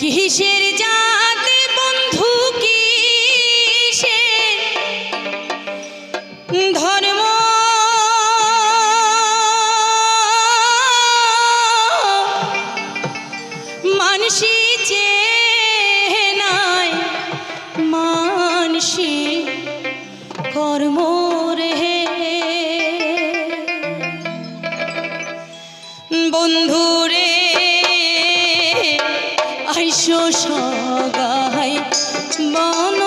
কিসের জাতে বন্ধু কিসের ধর্ম মানসি চেনায় মানসি কর্ম রে বন্ধুরে আইসো সগাই মনমে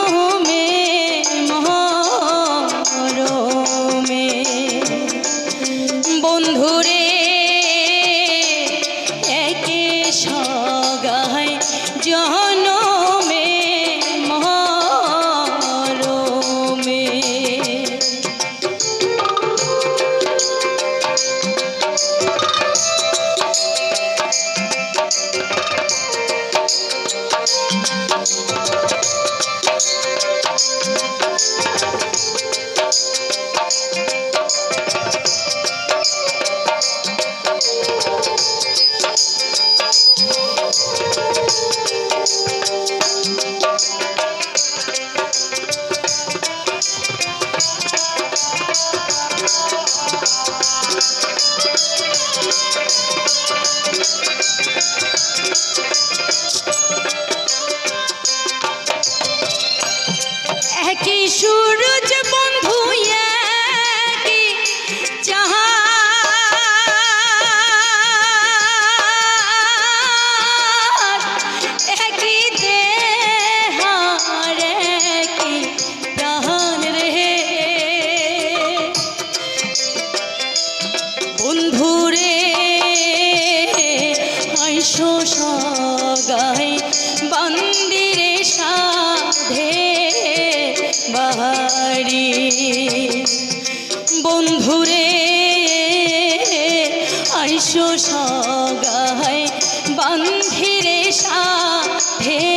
একই সূরজ সগাই বন্দিরে সাধে বাড়ি বন্ধুরে আইসো সগাই বন্ধিরে সাধে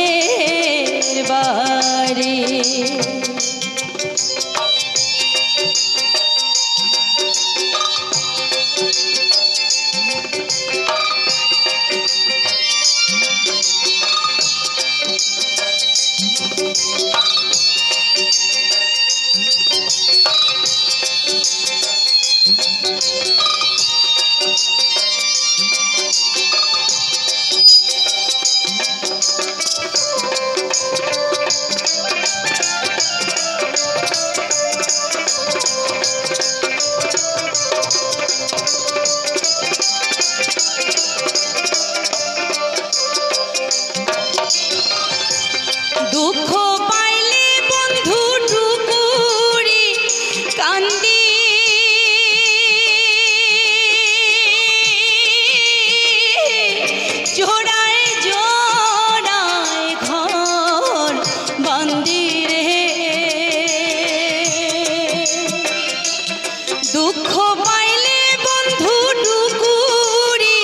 দুঃখ পাইলে বন্ধু টুকুরি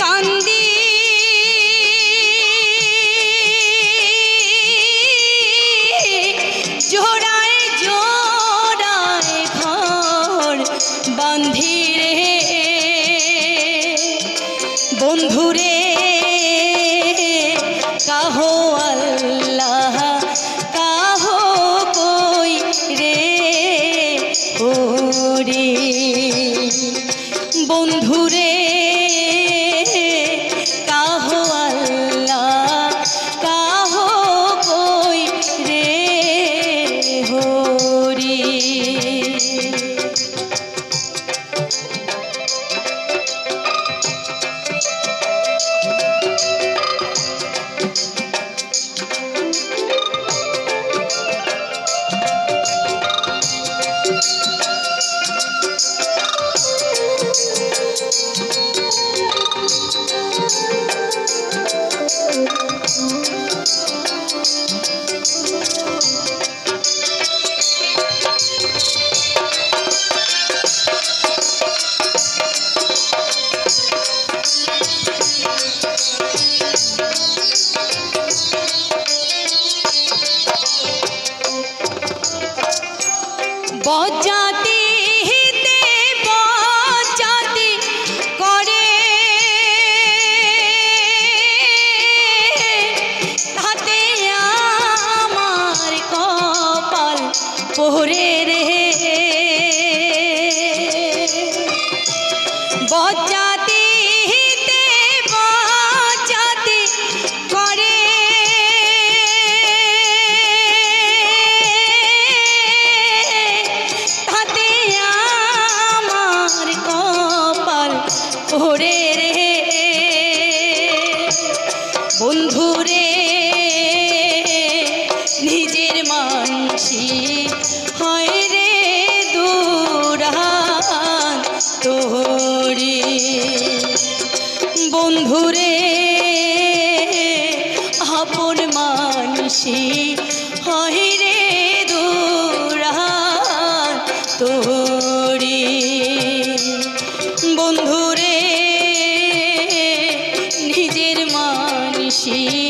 কান্দি। জোড়ায় জোড়ায় ঘর বন্ধিরে বন্ধুরে কাহো আল্লাহ বজাতে হিতে বজাতে করে। তাতে আমার কপাল পরে রে। বজা মানসি হয় রে দুরান তোরে বন্ধুরে আপন মানসি হয় রে দুরান বন্ধুরে নিজের মানসি